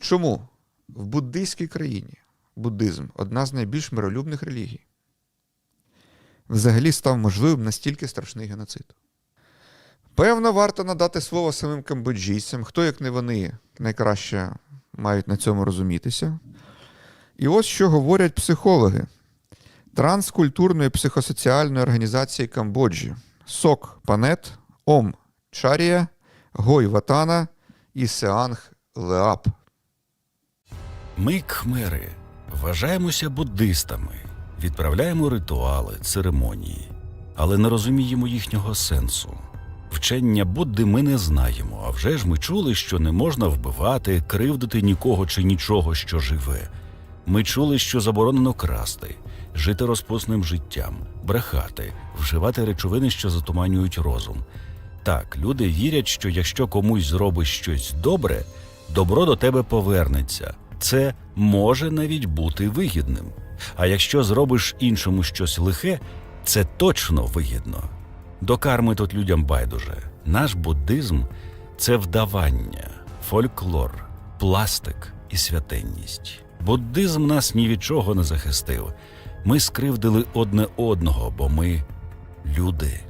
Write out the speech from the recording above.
Чому в буддийській країні буддизм одна з найбільш миролюбних релігій? Взагалі став можливим настільки страшний геноцид. Певно, варто надати слово самим камбоджійцям, хто, як не вони, найкраще мають на цьому розумітися. І ось що говорять психологи транскультурної психосоціальної організації Камбоджі СОК Панет, Ом Чарія, Гой Ватана і Сеанг Леап. Ми, кхмери, вважаємося буддистами, відправляємо ритуали, церемонії, але не розуміємо їхнього сенсу. Вчення Будди ми не знаємо, а вже ж ми чули, що не можна вбивати, кривдити нікого чи нічого, що живе. Ми чули, що заборонено красти, жити розпусним життям, брехати, вживати речовини, що затуманюють розум. Так, люди вірять, що якщо комусь зробиш щось добре, добро до тебе повернеться. Це може навіть бути вигідним. А якщо зробиш іншому щось лихе, це точно вигідно. До карми тут людям байдуже. Наш буддизм це вдавання, фольклор, пластик і святенність. Буддизм нас ні від чого не захистив. Ми скривдили одне одного, бо ми люди.